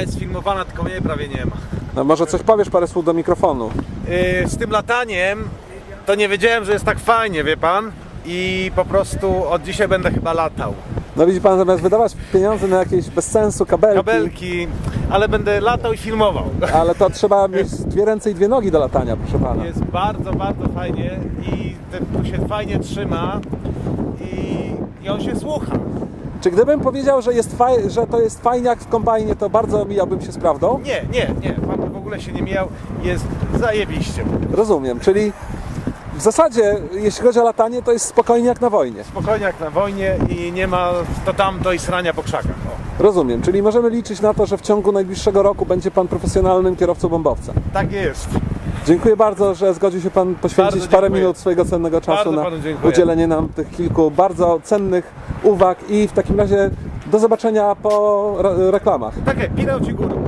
Ona jest filmowana, tylko mnie prawie nie ma. No może coś powiesz parę słów do mikrofonu. Yy, z tym lataniem to nie wiedziałem, że jest tak fajnie, wie pan. I po prostu od dzisiaj będę chyba latał. No widzi pan, zamiast wydawać pieniądze na jakieś bez sensu kabelki, Kabelki, ale będę latał i filmował. ale to trzeba mieć dwie ręce i dwie nogi do latania, proszę pana. Jest bardzo, bardzo fajnie i ten, tu się fajnie trzyma i, i on się słucha. Czy gdybym powiedział, że, jest faj, że to jest fajniak w kombajnie, to bardzo mijałbym się z prawdą? Nie, nie, nie, pan w ogóle się nie mijał, jest zajebiście. Rozumiem, czyli w zasadzie, jeśli chodzi o latanie, to jest spokojnie jak na wojnie. Spokojnie jak na wojnie i nie ma to tamto i srania po krzakach. O, Rozumiem, czyli możemy liczyć na to, że w ciągu najbliższego roku będzie pan profesjonalnym kierowcą bombowca. tak jest. Dziękuję bardzo, że zgodził się Pan poświęcić parę minut swojego cennego czasu Bardzo na udzielenie nam tych kilku bardzo cennych uwag i w takim razie do zobaczenia po re- reklamach. Takie, pinał ci górą.